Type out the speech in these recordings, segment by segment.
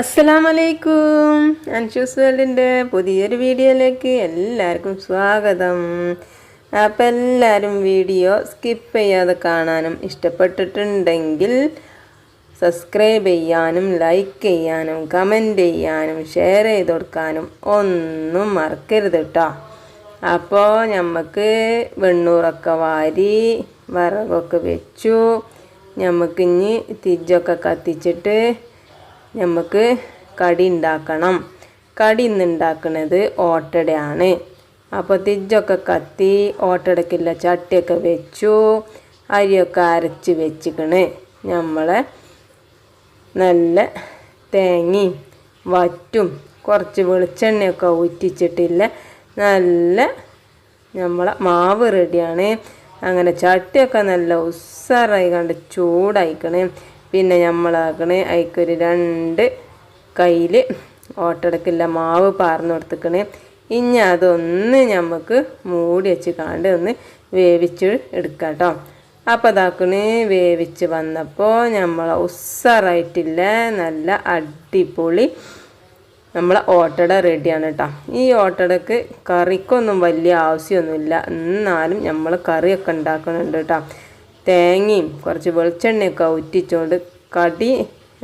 അസ്സലാം വലൈക്കും അൻഷൂസ് വേൾഡിന്റെ പുതിയൊരു വീഡിയോയിലേക്ക് എല്ലാവർക്കും സ്വാഗതം. അപ്പം എല്ലാവരും വീഡിയോ സ്കിപ്പ് ചെയ്യാതെ കാണാനും ഇഷ്ടപ്പെട്ടിട്ടുണ്ടെങ്കിൽ സബ്സ്ക്രൈബ് ചെയ്യാനും ലൈക്ക് ചെയ്യാനും കമന്റ് ചെയ്യാനും ഷെയർ ചെയ്ത് കൊടുക്കാനും ഒന്നും മറക്കരുത് കേട്ടോ. അപ്പോൾ നമുക്ക് വെണ്ണൂറൊക്കെ വാരി വിറകൊക്കെ വെച്ചു. നമുക്കിനി തിജൊക്കെ കത്തിച്ചിട്ട് നമുക്ക് കടി ഉണ്ടാക്കണം കടി ഇന്ന് ഉണ്ടാക്കുന്നത് ഓട്ടടയാണ്. അപ്പോൾ തിജ്ജൊക്കെ കത്തി ഓട്ടടക്കില്ല ചട്ടിയൊക്കെ വെച്ചു അരിയൊക്കെ അരച്ച് വെച്ചിക്കണ്. നമ്മളെ നല്ല തേങ്ങയും വറ്റും കുറച്ച് വെളിച്ചെണ്ണയൊക്കെ ഊറ്റിച്ചിട്ടില്ല. നല്ല നമ്മളെ മാവ് റെഡിയാണ്. അങ്ങനെ ചട്ടിയൊക്കെ നല്ല ഉസ്സാറായി കണ്ട് ചൂടായിക്കണേ. പിന്നെ നമ്മളാക്കണേ അതിക്കൊരു രണ്ട് കയ്യിൽ ഓട്ടടക്കില്ല മാവ് പാർന്ന് കൊടുത്തിക്കണേ. ഇനി അതൊന്ന് നമുക്ക് മൂടി വെച്ച് കാണ്ട് ഒന്ന് വേവിച്ച് എടുക്കാം കേട്ടോ അപ്പോൾ അതാക്കണേ വേവിച്ച് വന്നപ്പോൾ നമ്മൾ ഉസ്സാറായിട്ടില്ല നല്ല അടിപൊളി നമ്മളെ ഓട്ടട റെഡിയാണ് കേട്ടോ ഈ ഓട്ടടക്ക് കറിക്കൊന്നും വലിയ ആവശ്യമൊന്നുമില്ല എന്നാലും നമ്മൾ കറിയൊക്കെ ഉണ്ടാക്കുന്നുണ്ട് കേട്ടോ തേങ്ങയും കുറച്ച് വെളിച്ചെണ്ണയൊക്കെ ഉറ്റിച്ചുകൊണ്ട് കടി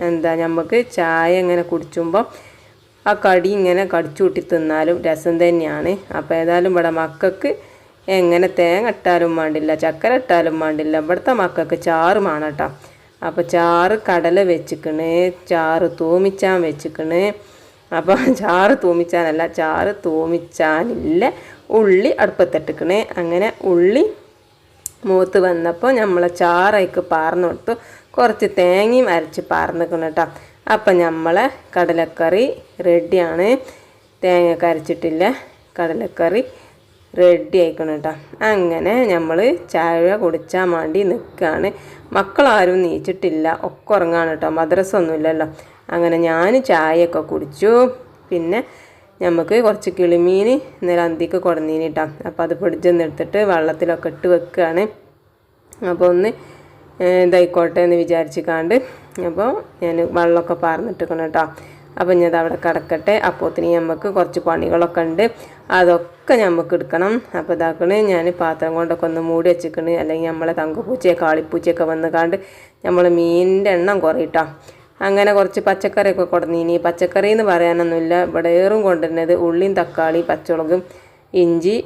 എന്താ നമുക്ക് ചായ ഇങ്ങനെ കുടിച്ചുമ്പോൾ ആ കടി ഇങ്ങനെ കടിച്ചു കൂട്ടി തിന്നാലും രസം തന്നെയാണ്. അപ്പോൾ ഏതായാലും ഇവിടെ മക്കൾക്ക് എങ്ങനെ തേങ്ങ ഇട്ടാലും വേണ്ടില്ല ചക്കര ഇട്ടാലും വേണ്ടില്ല ഇവിടുത്തെ മക്കൾക്ക് ചാറ് വേണം കേട്ടോ അപ്പോൾ ചാറ് കടല വെച്ചിക്കണ് ചാറ് തൂമിച്ചാൻ വെച്ചിക്കണ്. അപ്പോൾ ചാറ് തൂമിച്ചാനല്ല ചാറ് തൂമിച്ചാനില്ല ഉള്ളി അടുപ്പത്തിട്ടിക്കണേ. അങ്ങനെ ഉള്ളി മൂത്ത് വന്നപ്പോൾ നമ്മൾ ചാറയ്ക്ക് പാർന്നു കൊടുത്തു. കുറച്ച് തേങ്ങയും അരച്ച് പാർന്നിക്കണം കേട്ടോ അപ്പം നമ്മളെ കടലക്കറി റെഡിയാണ്. തേങ്ങ അരച്ചിട്ടില്ല. കടലക്കറി റെഡി ആയിക്കണം കേട്ടോ അങ്ങനെ നമ്മൾ ചായ കുടിച്ചാൽ വേണ്ടി നിൽക്കുകയാണ് മക്കളാരും നീച്ചിട്ടില്ല. ഒക്കെ ഉറങ്ങാണ് കേട്ടോ മദ്രസ ഒന്നുമില്ലല്ലോ. അങ്ങനെ ഞാൻ ചായയൊക്കെ കുടിച്ചു. പിന്നെ നമുക്ക് കുറച്ച് കിളിമീൻ ഇന്നലെ അന്തിക്ക് കൊടുന്നീന് കേട്ടോ അപ്പോൾ അത് പിടിച്ചൊന്ന് എടുത്തിട്ട് വെള്ളത്തിലൊക്കെ ഇട്ട് വെക്കുകയാണ് അപ്പോൾ ഒന്ന് ഇതായിക്കോട്ടെ എന്ന് വിചാരിച്ചിക്കാണ്ട് അപ്പോൾ ഞാൻ വെള്ളമൊക്കെ പാർന്നിട്ടിരിക്കണം കേട്ടോ അപ്പോൾ ഞാൻ അവിടെ കിടക്കട്ടെ. അപ്പോത്തിന് നമുക്ക് കുറച്ച് പണികളൊക്കെ ഉണ്ട്. അതൊക്കെ നമുക്ക് എടുക്കണം. അപ്പോൾ ഇതാക്കണ് ഞാൻ പാത്രം കൊണ്ടൊക്കെ ഒന്ന് മൂടി വെച്ചിക്കണ്. അല്ലെങ്കിൽ നമ്മളെ തങ്കപ്പൂച്ചയെ കാളിപ്പൂച്ചയൊക്കെ വന്ന് കാണ്ട് നമ്മൾ മീനിന്റെ എണ്ണം കുറയിട്ടോ അങ്ങനെ കുറച്ച് പച്ചക്കറിയൊക്കെ കൊടുന്നീനി പച്ചക്കറി എന്ന് പറയാനൊന്നുമില്ല. ഇവിടെ ഏറും കൊണ്ടുവരുന്നത് ഉള്ളിയും തക്കാളി പച്ചമുളകും ഇഞ്ചി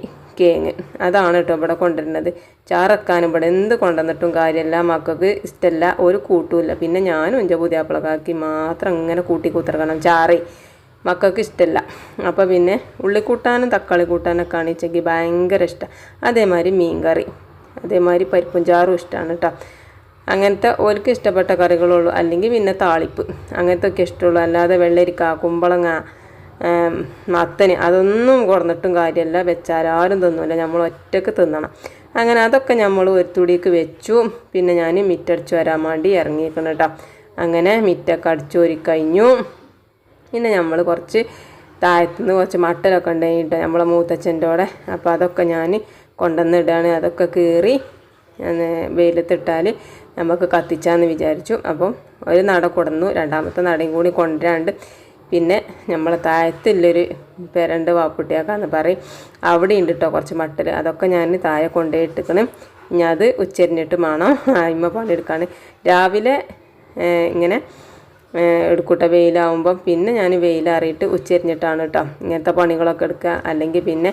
കേങ്ങ് അതാണ് കേട്ടോ ഇവിടെ കൊണ്ടുവരുന്നത്. ചാറക്കാനും ഇവിടെ എന്ത് കൊണ്ടുവന്നിട്ടും കാര്യമല്ല. മക്കൾക്ക് ഇഷ്ടമല്ല ഒരു കൂട്ടുമില്ല. പിന്നെ ഞാനും എന്റെ പുതിയാപ്പിളക്കാക്കി മാത്രം ഇങ്ങനെ കൂട്ടി കുത്തിറക്കണം ചാറി. മക്കൾക്ക് ഇഷ്ടമല്ല. അപ്പോൾ പിന്നെ ഉള്ളിക്കൂട്ടാനും തക്കാളി കൂട്ടാനൊക്കെ ആണിച്ചെങ്കിൽ ഭയങ്കര ഇഷ്ടം അതേമാതിരി മീൻ കറി അതേമാതിരി പരിപ്പും ചാറും ഇഷ്ടമാണ് കേട്ടോ. അങ്ങനത്തെ ഓർക്ക് ഇഷ്ടപ്പെട്ട കറികളുള്ളൂ. അല്ലെങ്കിൽ പിന്നെ താളിപ്പ്. അങ്ങനത്തെ ഒക്കെ ഇഷ്ടമുള്ളൂ. അല്ലാതെ വെള്ളരിക്ക കുമ്പളങ്ങ മത്തന് അതൊന്നും കുറന്നിട്ടും കാര്യമല്ല വെച്ചാൽ ആരും തിന്നില്ല നമ്മൾ ഒറ്റയ്ക്ക് തിന്നണം. അങ്ങനെ അതൊക്കെ നമ്മൾ ഒരു തുടിക്ക് വെച്ചു. പിന്നെ ഞാൻ മിറ്റടിച്ച് വരാൻ വേണ്ടി ഇറങ്ങിയിരിക്കണം കേട്ടോ. അങ്ങനെ മിറ്റൊക്കെ അടിച്ചോരി കഴിഞ്ഞു. പിന്നെ നമ്മൾ കുറച്ച് താഴത്തുനിന്ന് കുറച്ച് മട്ടലൊക്കെ ഉണ്ടായിട്ട് നമ്മളെ മൂത്തച്ഛന്റെ കൂടെ. അപ്പോൾ അതൊക്കെ ഞാൻ കൊണ്ടുവന്നിടുകയാണ് അതൊക്കെ കീറി വെയിലത്തിട്ടാൽ നമുക്ക് കത്തിച്ചാന്ന് വിചാരിച്ചു. അപ്പം ഒരു നട കൊടുന്നു. രണ്ടാമത്തെ നടയും കൂടി കൊണ്ടുവരാണ്ട് പിന്നെ നമ്മളെ താഴത്തുള്ളൊരു പെരണ്ട് വാപ്പുട്ടിയാക്കാന്ന് പറയും. അവിടെ ഉണ്ട് കേട്ടോ കുറച്ച് മട്ടൽ അതൊക്കെ ഞാൻ താഴെ കൊണ്ടുപോയി ഇട്ടിക്കണം ഇനി അത് ഉച്ചരിഞ്ഞിട്ട് വേണം അയിമ പണിയെടുക്കാണ് രാവിലെ ഇങ്ങനെ എടുക്കൂട്ട വെയിലാവുമ്പം പിന്നെ ഞാൻ വെയിലറിയിട്ട് ഉച്ചരിഞ്ഞിട്ടാണ് കേട്ടോ ഇങ്ങനത്തെ പണികളൊക്കെ എടുക്കുക അല്ലെങ്കിൽ പിന്നെ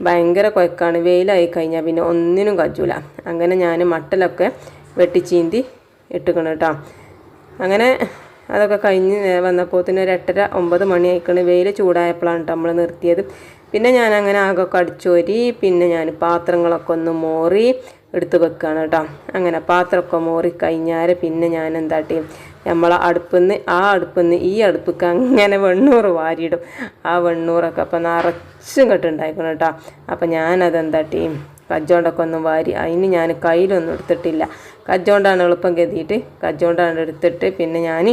ഭയങ്കര കൊയക്കാണ്. വെയിലായി കഴിഞ്ഞാൽ പിന്നെ ഒന്നിനും കജൂല. അങ്ങനെ ഞാൻ മട്ടലൊക്കെ വെട്ടിച്ചീന്തി ഇട്ടുക്കണം കേട്ടോ. അങ്ങനെ അതൊക്കെ കഴിഞ്ഞ് വന്നപ്പോൾ തന്നെ ഒരു എട്ടര ഒമ്പത് മണി ആയിക്കണ് വെയിൽ ചൂടായപ്പോഴാണ് കേട്ടോ നമ്മൾ നിർത്തിയത്. പിന്നെ ഞാൻ അങ്ങനെ ആകൊക്കെ അടിച്ചോരി പിന്നെ ഞാൻ പാത്രങ്ങളൊക്കെ ഒന്ന് മോറി എടുത്ത് വെക്കുകയാണ് കേട്ടോ. അങ്ങനെ പാത്രമൊക്കെ മോറി കഴിഞ്ഞാൽ പിന്നെ ഞാൻ എന്താട്ടി നമ്മളെ അടുപ്പിൽ നിന്ന് ആ അടുപ്പിൽ നിന്ന് ഈ അടുപ്പിക്ക് അങ്ങനെ വെണ്ണൂറ് വാരിയിടും. ആ വെണ്ണൂറൊക്കെ അപ്പം നിറച്ചും കെട്ടുണ്ടായിക്കണം കേട്ടോ. അപ്പം ഞാനത് എന്താട്ടി കജ്ജോണ്ടൊക്കെ ഒന്നും വാരി അതിന് ഞാൻ കയ്യിലൊന്നും എടുത്തിട്ടില്ല. കജ്ജോണ്ടാണ് എളുപ്പം കരുതിയിട്ട് കജ്ജോണ്ടാണ് എടുത്തിട്ട് പിന്നെ ഞാൻ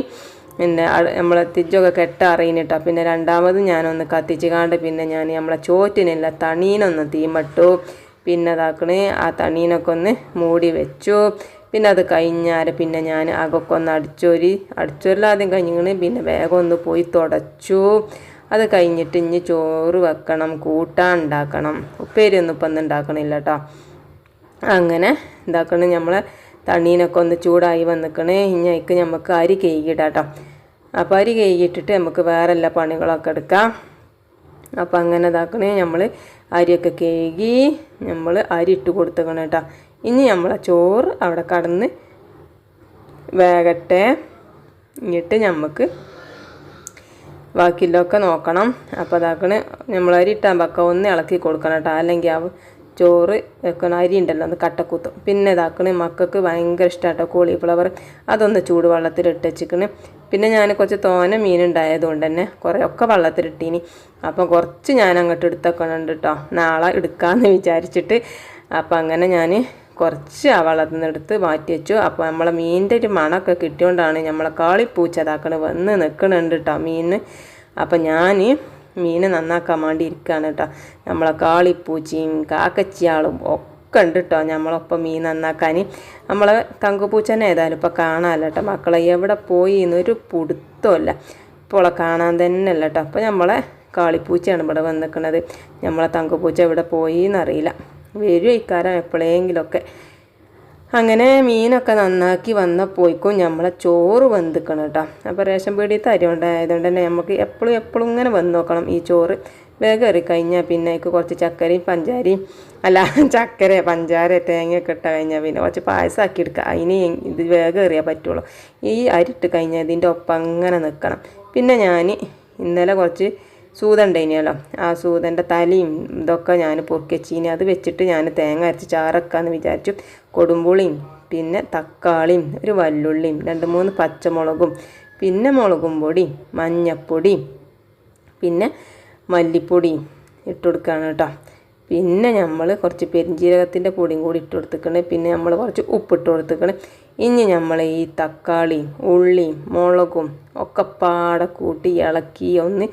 പിന്നെ നമ്മളെ തിജ്ജൊക്കെ കെട്ട അറിയുന്നിട്ടോ. പിന്നെ രണ്ടാമത് ഞാനൊന്ന് കത്തിച്ച് കാണ്ട് പിന്നെ ഞാൻ നമ്മളെ ചോറ്റിനില്ല തണീനൊന്ന് തീമട്ടു. പിന്നെ അതാക്കണ് ആ തണീനൊക്കെ ഒന്ന് മൂടി വെച്ചു. പിന്നെ അത് കഴിഞ്ഞാൽ പിന്നെ ഞാൻ അകൊക്കെ ഒന്ന് അടിച്ചൊരി അടിച്ചൊരിലാദ്യം കഴിഞ്ഞിങ്ങനെ പിന്നെ വേഗം ഒന്ന് പോയി തുടച്ചു. അത് കഴിഞ്ഞിട്ട് ഇനി ചോറ് വെക്കണം കൂട്ടാൻ ഉണ്ടാക്കണം. ഉപ്പേരി ഒന്നും ഉണ്ടാക്കണില്ല കേട്ടോ അങ്ങനെ ഇതാക്കണ് നമ്മളെ തണ്ണീനൊക്കെ ഒന്ന് ചൂടായി വന്നിക്കണേ. ഇനി അതിക്ക് നമുക്ക് അരി കേട്ടോ അപ്പോൾ അരി കേകിട്ടിട്ട് നമുക്ക് വേറെ എല്ലാ പണികളൊക്കെ എടുക്കാം. അപ്പോൾ അങ്ങനെ ഇതാക്കണേ നമ്മൾ അരിയൊക്കെ കഴുകി നമ്മൾ അരി ഇട്ട് കൊടുത്തേക്കണം കേട്ടോ. ഇനി നമ്മളെ ചോറ് അവിടെ കടന്ന് വേകട്ടെ. എന്നിട്ട് നമുക്ക് ബാക്കിയുള്ളതൊക്കെ നോക്കണം. അപ്പോൾ അതാക്കണ് നമ്മൾ അരി ഇട്ടാൻ പക്ക ഒന്ന് ഇളക്കി കൊടുക്കണം കേട്ടോ. അല്ലെങ്കിൽ ചോറ് വെക്കണ അരി ഉണ്ടല്ലോ അത് കട്ടക്കൂത്തും. പിന്നെ ഇതാക്കണ മക്കൾക്ക് ഭയങ്കര ഇഷ്ടമാട്ടോ കോളിഫ്ലവർ. അതൊന്ന് ചൂട് വെള്ളത്തിൽ ഇട്ടച്ചിക്കണ് പിന്നെ ഞാൻ കുറച്ച് തോന മീൻ ഉണ്ടായതുകൊണ്ട് തന്നെ കുറേ ഒക്കെ വെള്ളത്തിലിട്ടീനി. അപ്പം കുറച്ച് ഞാൻ അങ്ങോട്ട് എടുത്തേക്കണുണ്ട് കേട്ടോ നാളെ എടുക്കാമെന്ന് വിചാരിച്ചിട്ട് അപ്പം അങ്ങനെ ഞാൻ കുറച്ച് ആ വെള്ളത്തിൽ നിന്ന് എടുത്ത് മാറ്റി വെച്ചു. അപ്പോൾ നമ്മളെ മീനിന്റെ ഒരു മണമൊക്കെ കിട്ടിയോണ്ടാണ് നമ്മളെ കാളിപ്പൂച്ചതാക്കണ് വന്ന് നിൽക്കണുണ്ട് കേട്ടോ മീനിന്. അപ്പം ഞാൻ മീൻ നന്നാക്കാൻ വേണ്ടി ഇരിക്കുകയാണ് കേട്ടോ നമ്മളെ കാളിപ്പൂച്ചയും കാക്കച്ചിയാളും ഒക്കെ ഉണ്ട് കേട്ടോ നമ്മളൊപ്പം മീൻ നന്നാക്കാൻ നമ്മളെ തന്നെ ഏതായാലും ഇപ്പോൾ കാണാമല്ലോ കേട്ടോ മക്കളെ എവിടെ പോയി എന്നൊരു പുടുത്തമല്ല ഇപ്പോൾ കാണാൻ തന്നെ അല്ല കേട്ടോ അപ്പോൾ നമ്മളെ കാളിപ്പൂച്ചയാണ് ഇവിടെ വന്നിരിക്കുന്നത് നമ്മളെ തങ്കുപൂച്ച എവിടെ പോയി എന്നറിയില്ല. വരും ഇക്കാരം എപ്പോഴെങ്കിലുമൊക്കെ. അങ്ങനെ മീനൊക്കെ നന്നാക്കി വന്നപ്പോയിക്കും നമ്മളെ ചോറ് വെന്തിക്കണം കേട്ടോ അപ്പോൾ റേഷൻ പീടിയത്തെ അരി ഉണ്ടായതുകൊണ്ട് തന്നെ നമുക്ക് എപ്പോഴും എപ്പോഴും ഇങ്ങനെ വന്ന് നോക്കണം ഈ ചോറ്. വേഗം കയറി കഴിഞ്ഞാൽ പിന്നെ അതിക്ക് കുറച്ച് ചക്കരയും പഞ്ചാരയും അല്ല ചക്കര പഞ്ചാര തേങ്ങയൊക്കെ ഇട്ട് കഴിഞ്ഞാൽ പിന്നെ കുറച്ച് പായസം ആക്കി എടുക്കുക അതിന് ഇത് വേഗം എറിയാൻ പറ്റുള്ളൂ. ഈ അരിട്ട് കഴിഞ്ഞാൽ ഇതിന്റെ ഒപ്പം അങ്ങനെ നിൽക്കണം പിന്നെ ഞാൻ ഇന്നലെ കുറച്ച് സൂത ആ സൂതന്റെ തലയും ഇതൊക്കെ ഞാൻ പൊറുക്കി വെച്ചിനി അത് വെച്ചിട്ട് ഞാൻ തേങ്ങ അരച്ച് ചാറക്കാന്ന് വിചാരിച്ചു. കൊടുമ്പുളിയും പിന്നെ തക്കാളിയും ഒരു വല്ലുള്ളിയും രണ്ട് മൂന്ന് പച്ചമുളകും പിന്നെ മുളകും പൊടി മഞ്ഞപ്പൊടി പിന്നെ മല്ലിപ്പൊടി ഇട്ട് കൊടുക്കുകയാണ് കേട്ടോ. പിന്നെ നമ്മൾ കുറച്ച് പെരിഞ്ജീരകത്തിന്റെ പൊടിയും കൂടി ഇട്ട് കൊടുത്തിക്കണേ പിന്നെ നമ്മൾ കുറച്ച് ഉപ്പിട്ട് കൊടുത്തിക്കണേ ഇനി നമ്മൾ ഈ തക്കാളിയും ഉള്ളിയും മുളകും ഒക്കെ പാടെ കൂട്ടി ഇളക്കി ഒന്ന്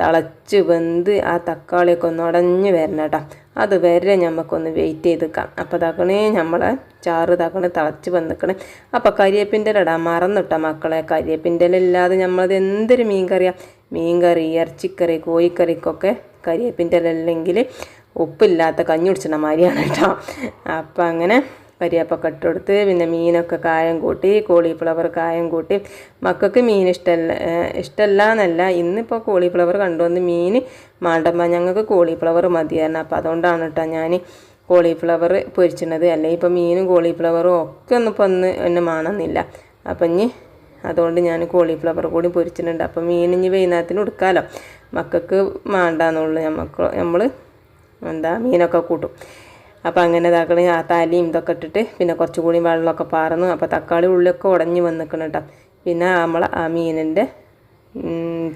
തിളച്ച് വെന്ത് ആ തക്കാളിയൊക്കെ ഒന്ന് ഉടഞ്ഞ് വരണം കേട്ടോ. അത് വരെ നമുക്കൊന്ന് വെയിറ്റ് ചെയ്തേക്കാം അപ്പോൾ തക്കണേ നമ്മളെ ചാറ് തക്കണേ തിളച്ച് വന്നിക്കണേ. അപ്പോൾ കരിയേപ്പിന്റെ ഇടാൻ മറന്നിട്ടോ മക്കളെ. കരിയേപ്പിന്റെ ഇല്ലാതെ നമ്മളത് എന്തൊരു മീൻ കറിയാണ് മീൻ കറി ഇറച്ചിക്കറി കോഴിക്കറിക്കൊക്കെ കരിയേപ്പിന്റെ ഇല്ലെങ്കിൽ ഉപ്പില്ലാത്ത കഞ്ഞി കുടിച്ചിട മാതിരിയാണ് കേട്ടോ. അപ്പം അങ്ങനെ കരിയാപ്പൊക്കെ ഇട്ടെടുത്ത് പിന്നെ മീനൊക്കെ കായം കൂട്ടി കോളിഫ്ലവർ കായം കൂട്ടി. മക്കൾക്ക് മീൻ ഇഷ്ടമല്ല ഇഷ്ടമല്ല എന്നല്ല ഇന്നിപ്പോൾ കോളിഫ്ലവർ കണ്ടുവന്ന് മീൻ മാണ്ടമ്മ ഞങ്ങൾക്ക് കോളിഫ്ലവർ മതിയായിരുന്നു. അപ്പോൾ അതുകൊണ്ടാണ് കേട്ടോ ഞാൻ കോളിഫ്ലവർ പൊരിച്ചിട്ടത് അല്ലെങ്കിൽ ഇപ്പോൾ മീനും കോളിഫ്ലവറും ഒക്കെ ഒന്നും ഇപ്പോൾ ഒന്ന് എന്നെ മാണമെന്നില്ല അപ്പം ഇനി അതുകൊണ്ട് ഞാൻ കോളിഫ്ലവർ കൂടി പൊരിച്ചിട്ടുണ്ട്. അപ്പം മീൻ ഇനി വൈകുന്നേരത്തിന് കൊടുക്കാമല്ലോ മക്കൾക്ക് മാണ്ടാന്നുള്ളൂ നമുക്ക് നമ്മൾ എന്താ മീനൊക്കെ കൂട്ടും. അപ്പോൾ അങ്ങനെ ഇതാക്കണ ആ തലയും ഇതൊക്കെ ഇട്ടിട്ട് പിന്നെ കുറച്ചും കൂടി വെള്ളമൊക്കെ പാർന്നു അപ്പോൾ തക്കാളി ഉള്ളിയൊക്കെ ഉടഞ്ഞ് വന്നിക്കണം കേട്ടോ പിന്നെ നമ്മൾ ആ മീനിന്റെ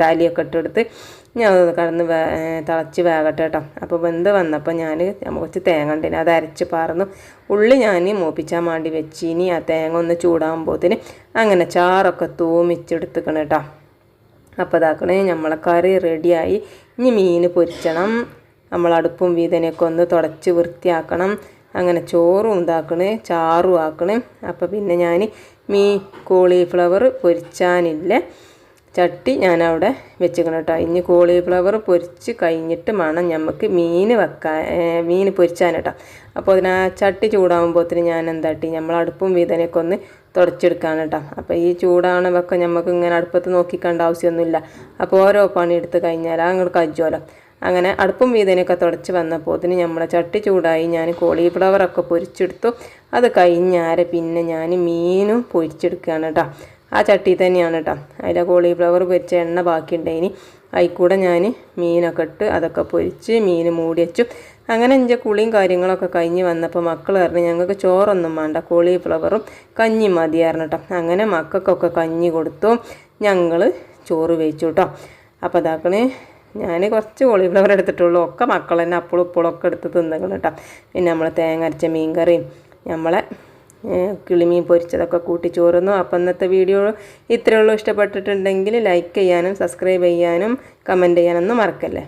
താലിയൊക്കെ ഇട്ടെടുത്ത് ഞാൻ കടന്ന് വേ തിളച്ച് വേകട്ടെ കേട്ടോ അപ്പോൾ വെന്ത് വന്നപ്പോൾ ഞാൻ കുറച്ച് തേങ്ങ ഉണ്ടിന് അത് അരച്ച് പാർന്നു. ഉള്ളി ഞാൻ മൂപ്പിച്ചാൻ വേണ്ടി വെച്ചിനി ആ തേങ്ങ ഒന്ന് ചൂടാകുമ്പോഴത്തേന് അങ്ങനെ ചാറൊക്കെ തൂമിച്ചെടുത്തുക്കണം കേട്ടോ അപ്പോൾ ഇതാക്കണേ നമ്മളെ കറി റെഡിയായി ഇനി മീൻ പൊരിച്ചണം. നമ്മൾ അടുപ്പും വീതനൊക്കെ ഒന്ന് തുടച്ച് വൃത്തിയാക്കണം. അങ്ങനെ ചോറും ഉണ്ടാക്കണേ ചാറും ആക്കണേ. അപ്പോൾ പിന്നെ ഞാൻ മീ കോളിഫ്ലവർ പൊരിച്ചാനില്ല? ചട്ടി ഞാൻ അവിടെ വെച്ചിക്കണം കേട്ടോ. ഇനി കോളിഫ്ലവർ പൊരിച്ച് കഴിഞ്ഞിട്ട് വേണം നമുക്ക് മീൻ വെക്കാൻ മീൻ പൊരിച്ചാൻ കേട്ടോ. അപ്പോൾ അതിന് ആ ചട്ടി ചൂടാകുമ്പോഴത്തേന് ഞാൻ എന്താട്ടി നമ്മൾ അടുപ്പും വീതനൊക്കെ ഒന്ന് തുടച്ചെടുക്കാൻ കേട്ടോ. അപ്പോൾ ഈ ചൂടാണവൊക്കെ നമുക്ക് ഇങ്ങനെ അടുപ്പത്ത് നോക്കിക്കേണ്ട ആവശ്യമൊന്നുമില്ല. അപ്പോൾ ഓരോ പണി എടുത്ത് കഴിഞ്ഞാൽ അങ്ങോട്ട് കജ്ജോലോ അങ്ങനെ അടുപ്പും വീതനൊക്കെ തുടച്ച് വന്നപ്പോൾ അതിന് നമ്മളെ ചട്ടി ചൂടായി ഞാൻ കോളിഫ്ലവറൊക്കെ പൊരിച്ചെടുത്തു. അത് കഴിഞ്ഞാരെ പിന്നെ ഞാൻ മീനും പൊരിച്ചെടുക്കുകയാണ് കേട്ടോ ആ ചട്ടി തന്നെയാണ് കേട്ടോ അതിലെ കോളിഫ്ലവർ പൊരിച്ച എണ്ണ ബാക്കിയുണ്ടായിനി. അതിൽക്കൂടെ ഞാൻ മീനൊക്കെ ഇട്ട് അതൊക്കെ പൊരിച്ച് മീൻ മൂടി വെച്ചു. അങ്ങനെ എന്റെ കുളിയും കാര്യങ്ങളൊക്കെ കഴിഞ്ഞ് വന്നപ്പോൾ മക്കൾ പറഞ്ഞു ഞങ്ങൾക്ക് ചോറൊന്നും വേണ്ട കോളിഫ്ലവറും കഞ്ഞി മതിയായിരുന്നു കേട്ടോ അങ്ങനെ മക്കൾക്കൊക്കെ കഞ്ഞി കൊടുത്തു. ഞങ്ങൾ ചോറ് വെച്ചു കേട്ടോ അപ്പോൾ അതാക്കണേ ഞാൻ കുറച്ച് കോളിഫ്ലവർ എടുത്തിട്ടുള്ളൂ. ഒക്കെ മക്കൾ തന്നെ അപ്പോഴും ഒക്കെ എടുത്ത് തിന്നുകൾ കേട്ടോ പിന്നെ നമ്മൾ തേങ്ങ അരച്ച മീൻ കറിയും നമ്മളെ കിളിമീൻ പൊരിച്ചതൊക്കെ കൂട്ടി ചോറുന്നു. അപ്പം ഇന്നത്തെ വീഡിയോ ഇത്രയുള്ളൂ ഇഷ്ടപ്പെട്ടിട്ടുണ്ടെങ്കിൽ ലൈക്ക് ചെയ്യാനും സബ്സ്ക്രൈബ് ചെയ്യാനും കമന്റ് ചെയ്യാനൊന്നും മറക്കല്ലേ?